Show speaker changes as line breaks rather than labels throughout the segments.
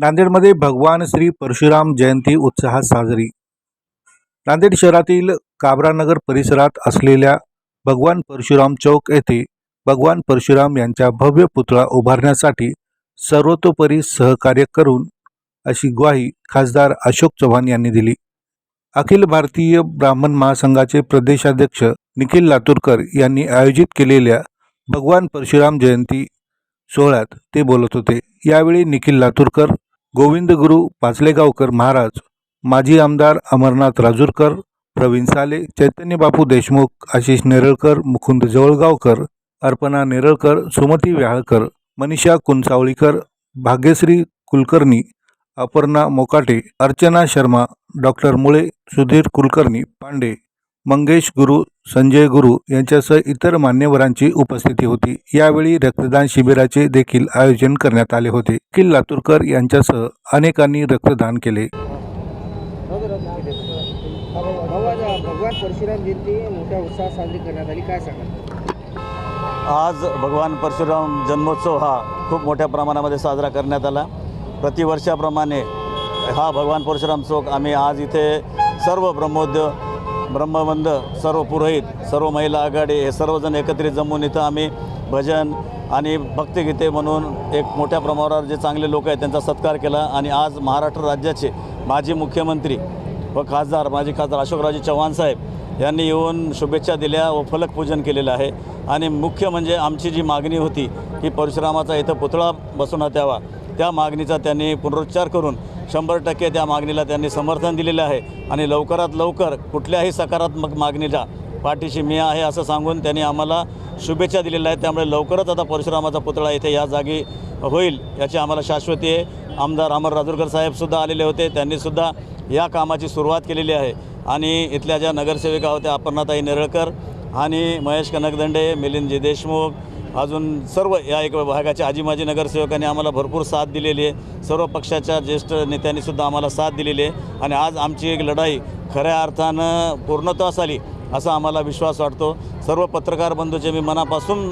नांदेडमध्ये भगवान श्री परशुराम जयंती उत्साहात साजरी. नांदेड शहरातील काबरानगर परिसरात असलेल्या भगवान परशुराम चौक येथे भगवान परशुराम यांचा भव्य पुतळा उभारण्यासाठी सर्वतोपरी सहकार्य करून अशी ग्वाही खासदार अशोक चव्हाण यांनी दिली. अखिल भारतीय ब्राह्मण महासंघाचे प्रदेशाध्यक्ष निखिल लातूरकर यांनी आयोजित केलेल्या भगवान परशुराम जयंती सोहळ्यात ते बोलत होते. यावेळी निखिल लातूरकर गोविंद गुरु पाचलेगावकर महाराज माजी आमदार अमरनाथ राजूरकर प्रवीण साले चैतन्य बापू देशमुख आशिष नेरळकर मुकुंद जवळगावकर अर्पणा नेरळकर सुमती व्याहळकर मनीषा कुंचावळीकर भाग्यश्री कुलकर्णी अपर्णा मोकाटे अर्चना शर्मा डॉक्टर मुळे सुधीर कुलकर्णी पांडे मंगेश गुरु संजय गुरु यांच्यासह इतर मान्यवरांची उपस्थिती होती. यावेळी रक्तदान शिबिराचे देखील आयोजन करण्यात आले होते. किल लातूरकर यांच्यासह अनेकांनी रक्तदान केले.
भगवान परशुराम जयंती मोठ्या उत्साहात साजरी करण्यात आली काय सांगा
आज भगवान परशुराम जन्मोत्सव हा खूप मोठ्या प्रमाणामध्ये साजरा करण्यात आला. प्रतिवर्षाप्रमाणे हा भगवान परशुराम चौक आम्ही आज इथे सर्व ब्रह्मोद्योग ब्रह्मबंध सर्व पुरोहित सर्व महिला आघाडी हे सर्वजण एकत्रित जमून इथं आम्ही भजन आणि भक्तिगीते म्हणून एक मोठ्या प्रमाणावर जे चांगले लोक आहेत त्यांचा सत्कार केला. आणि आज महाराष्ट्र राज्याचे माजी मुख्यमंत्री व खासदार माजी खासदार अशोकरावजी चव्हाण साहेब यांनी येऊन शुभेच्छा दिल्या व फलकपूजन केलेलं आहे. आणि मुख्य म्हणजे आमची जी मागणी होती की परशुरामाचा इथं पुतळा बसवण्यात यावा. त्या मागणीचा त्यांनी पुनरुच्चार करून शंभर टक्के त्या मागणीला त्यांनी समर्थन दिलेलं आहे. आणि लवकरात लवकर कुठल्याही सकारात्मक मागणीला पाठीशी मी आहे असं सांगून त्यांनी आम्हाला शुभेच्छा दिलेल्या आहेत. त्यामुळे लवकरच आता परशुरामाचा पुतळा इथे या जागी होईल याची आम्हाला शाश्वती आहे. आमदार अमर राजूरकर साहेबसुद्धा आलेले होते. त्यांनीसुद्धा या कामाची सुरुवात केलेली आहे. आणि इथल्या ज्या नगरसेविका होत्या अपर्णाताई नेरळकर आणि महेश कनकदंडे मिलिंदजी देशमुख अजून सर्व या एक भागाचे आजी माजी नगरसेवकांनी आम्हाला भरपूर साथ दिलेली आहे. सर्व पक्षाच्या ज्येष्ठ नेत्यांनीसुद्धा आम्हाला साथ दिलेली आहे. आणि आज आमची एक लढाई खऱ्या अर्थानं पूर्णत्वास आली असा आम्हाला विश्वास वाटतो. सर्व पत्रकार बंधूचे मी मनापासून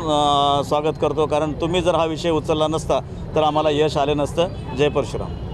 स्वागत करतो. कारण तुम्ही जर हा विषय उचलला नसता तर आम्हाला यश आले नसतं. जय परशुराम.